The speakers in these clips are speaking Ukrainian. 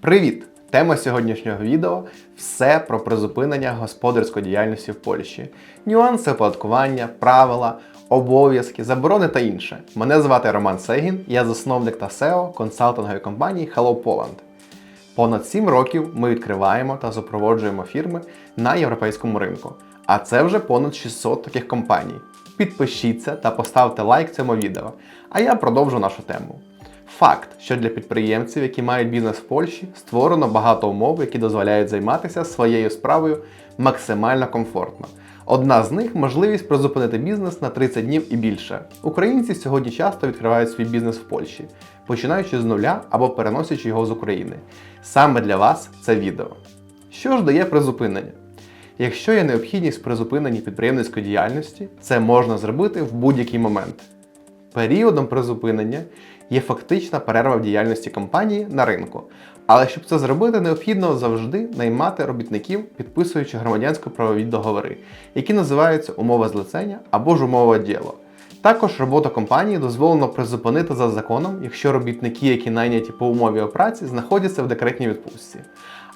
Привіт! Тема сьогоднішнього відео все про призупинення господарської діяльності в Польщі, нюанси оподаткування, правила, обов'язки, заборони та інше. Мене звати Роман Сегін, я засновник та SEO консалтингової компанії Hello Poland. Понад 7 років ми відкриваємо та супроводжуємо фірми на європейському ринку. А це вже понад 600 таких компаній. Підпишіться та поставте лайк цьому відео. А я продовжу нашу тему. Факт, що для підприємців, які мають бізнес в Польщі, створено багато умов, які дозволяють займатися своєю справою максимально комфортно. Одна з них можливість призупинити бізнес на 30 днів і більше. Українці сьогодні часто відкривають свій бізнес в Польщі, починаючи з нуля або переносячи його з України. Саме для вас це відео. Що ж дає призупинення? Якщо є необхідність в призупиненні підприємницької діяльності, це можна зробити в будь-який момент. Періодом призупинення є фактична перерва в діяльності компанії на ринку. Але щоб це зробити, необхідно завжди наймати робітників, підписуючи громадянсько-правові договори, які називаються умова злицення або ж умова діло. Також роботу компанії дозволено призупинити за законом, якщо робітники, які найняті по умові о праці, знаходяться в декретній відпустці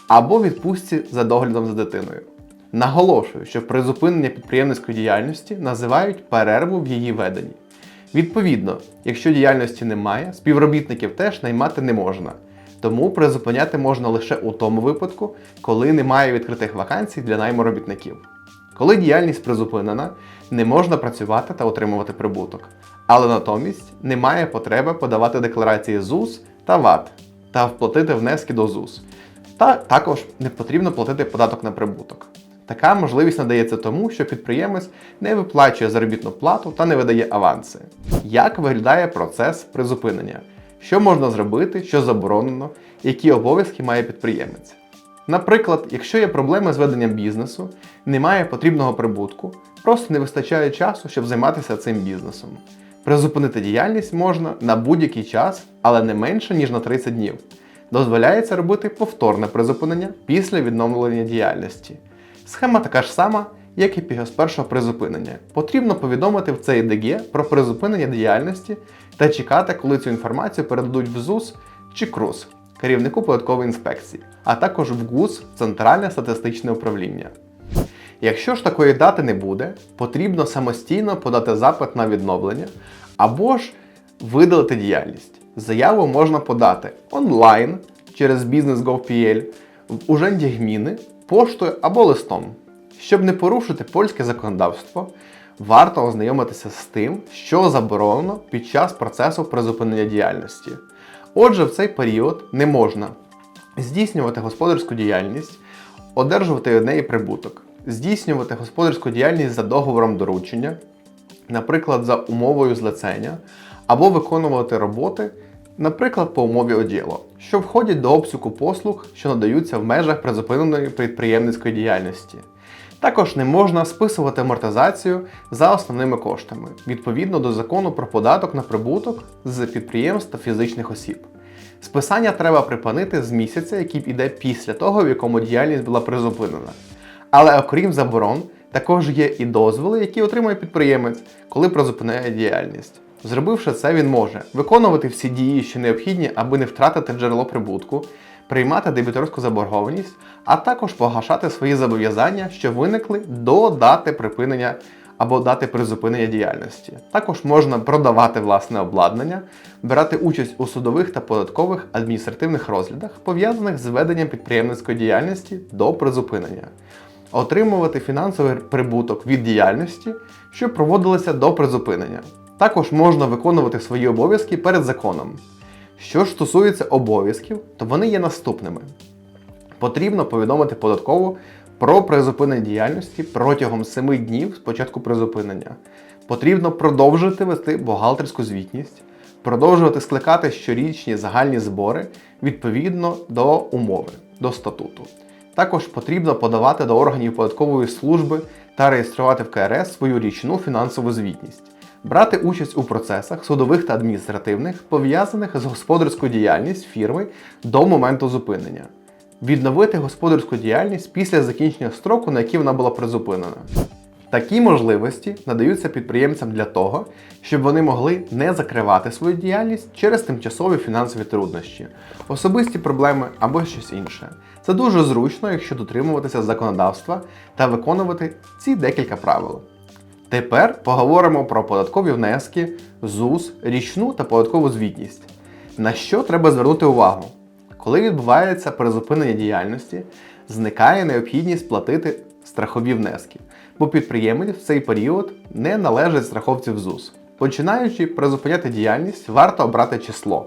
або відпустці за доглядом за дитиною. Наголошую, що призупинення підприємницької діяльності називають перерву в її веденні. Відповідно, якщо діяльності немає, співробітників теж наймати не можна. Тому призупиняти можна лише у тому випадку, коли немає відкритих вакансій для найму робітників. Коли діяльність призупинена, не можна працювати та отримувати прибуток. Але натомість немає потреби подавати декларації ЗУС та ВАТ та вплатити внески до ЗУС. Та також не потрібно платити податок на прибуток. Така можливість надається тому, що підприємець не виплачує заробітну плату та не видає аванси. Як виглядає процес призупинення? Що можна зробити, що заборонено, які обов'язки має підприємець? Наприклад, якщо є проблеми з веденням бізнесу, немає потрібного прибутку, просто не вистачає часу, щоб займатися цим бізнесом. Призупинити діяльність можна на будь-який час, але не менше, ніж на 30 днів. Дозволяється робити повторне призупинення після відновлення діяльності. Схема така ж сама, як і під першого призупинення. Потрібно повідомити в ЦІДГ про призупинення діяльності та чекати, коли цю інформацію передадуть в ЗУС чи КРУС, керівнику податкової інспекції, а також в ГУС Центральне статистичне управління. Якщо ж такої дати не буде, потрібно самостійно подати запит на відновлення або ж видалити діяльність. Заяву можна подати онлайн через Business.gov.pl, в Уженді гміни, поштою або листом. Щоб не порушити польське законодавство, варто ознайомитися з тим, що заборонено під час процесу призупинення діяльності. Отже, в цей період не можна здійснювати господарську діяльність, одержувати від неї прибуток, здійснювати господарську діяльність за договором доручення, наприклад, за умовою злицення, або виконувати роботи, наприклад, по умові оділо, що входять до обсягу послуг, що надаються в межах призупиненої підприємницької діяльності. Також не можна списувати амортизацію за основними коштами відповідно до закону про податок на прибуток з підприємств та фізичних осіб. Списання треба припинити з місяця, який іде після того, в якому діяльність була призупинена. Але окрім заборон, також є і дозволи, які отримує підприємець, коли призупиняє діяльність. Зробивши це, він може виконувати всі дії, що необхідні, аби не втратити джерело прибутку, приймати дебіторську заборгованість, а також погашати свої зобов'язання, що виникли до дати припинення або дати призупинення діяльності. Також можна продавати власне обладнання, брати участь у судових та податкових адміністративних розглядах, пов'язаних з веденням підприємницької діяльності до призупинення. Отримувати фінансовий прибуток від діяльності, що проводилася до призупинення. Також можна виконувати свої обов'язки перед законом. Що ж стосується обов'язків, то вони є наступними. Потрібно повідомити податкову про призупинення діяльності протягом 7 днів з початку призупинення. Потрібно продовжити вести бухгалтерську звітність, продовжувати скликати щорічні загальні збори відповідно до умови, до статуту. Також потрібно подавати до органів податкової служби та реєструвати в КРС свою річну фінансову звітність брати участь у процесах судових та адміністративних, пов'язаних з господарською діяльністю фірми до моменту зупинення, відновити господарську діяльність після закінчення строку, на який вона була призупинена. Такі можливості надаються підприємцям для того, щоб вони могли не закривати свою діяльність через тимчасові фінансові труднощі, особисті проблеми або щось інше. Це дуже зручно, якщо дотримуватися законодавства та виконувати ці декілька правил. Тепер поговоримо про податкові внески, ЗУС, річну та податкову звітність. На що треба звернути увагу? Коли відбувається призупинення діяльності, зникає необхідність платити страхові внески, бо підприємець в цей період не належить страховці в ЗУС. Починаючи призупиняти діяльність, варто обрати число.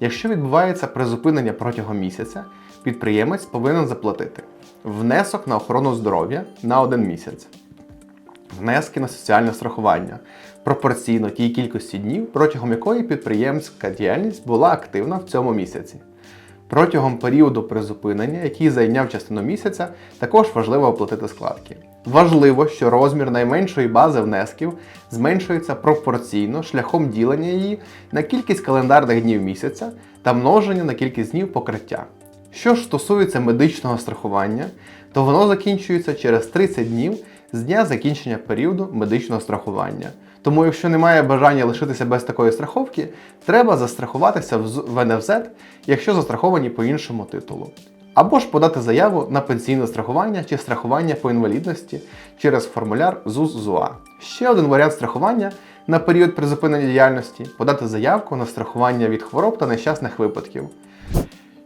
Якщо відбувається призупинення протягом місяця, підприємець повинен заплатити внесок на охорону здоров'я на один місяць, внески на соціальне страхування пропорційно тій кількості днів, протягом якої підприємська діяльність була активна в цьому місяці. Протягом періоду призупинення, який зайняв частину місяця, також важливо оплатити складки. Важливо, що розмір найменшої бази внесків зменшується пропорційно шляхом ділення її на кількість календарних днів місяця та множення на кількість днів покриття. Що ж стосується медичного страхування, то воно закінчується через 30 днів з дня закінчення періоду медичного страхування. Тому, якщо немає бажання лишитися без такої страховки, треба застрахуватися в З- НФЗ, якщо застраховані по іншому титулу. Або ж подати заяву на пенсійне страхування чи страхування по інвалідності через формуляр ЗУС-ЗУА. Ще один варіант страхування на період призупинення діяльності подати заявку на страхування від хвороб та нещасних випадків.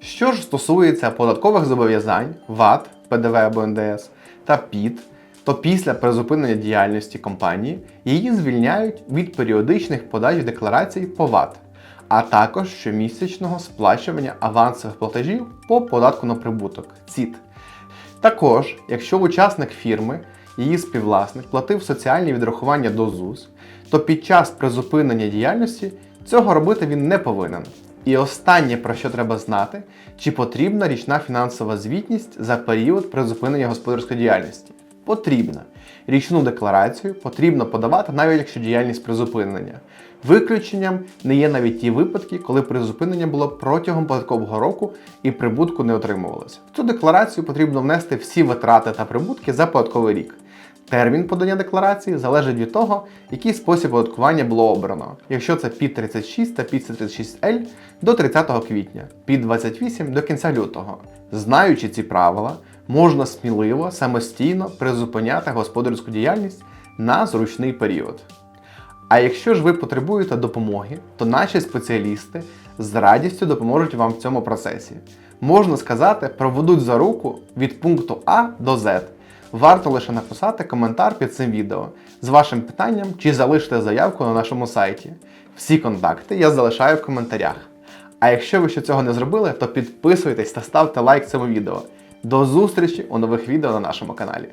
Що ж стосується податкових зобов'язань ВАТ, ПДВ або НДС та ПІД, то після призупинення діяльності компанії її звільняють від періодичних подач декларацій по ВАТ, а також щомісячного сплачування авансових платежів по податку на прибуток ЦІТ. Також, якщо учасник фірми, її співвласник платив соціальні відрахування до ЗУС, то під час призупинення діяльності цього робити він не повинен. І останнє, про що треба знати, чи потрібна річна фінансова звітність за період призупинення господарської діяльності. Потрібна. Річну декларацію потрібно подавати, навіть якщо діяльність призупинення. Виключенням не є навіть ті випадки, коли призупинення було протягом податкового року і прибутку не отримувалося. В цю декларацію потрібно внести всі витрати та прибутки за податковий рік. Термін подання декларації залежить від того, який спосіб оподаткування було обрано. Якщо це під 36 та під 36L до 30 квітня, під 28 до кінця лютого. Знаючи ці правила, можна сміливо самостійно призупиняти господарську діяльність на зручний період. А якщо ж ви потребуєте допомоги, то наші спеціалісти з радістю допоможуть вам в цьому процесі. Можна сказати, проведуть за руку від пункту А до Z. Варто лише написати коментар під цим відео з вашим питанням чи залишити заявку на нашому сайті. Всі контакти я залишаю в коментарях. А якщо ви ще цього не зробили, то підписуйтесь та ставте лайк цьому відео. До зустрічі у нових відео на нашому каналі.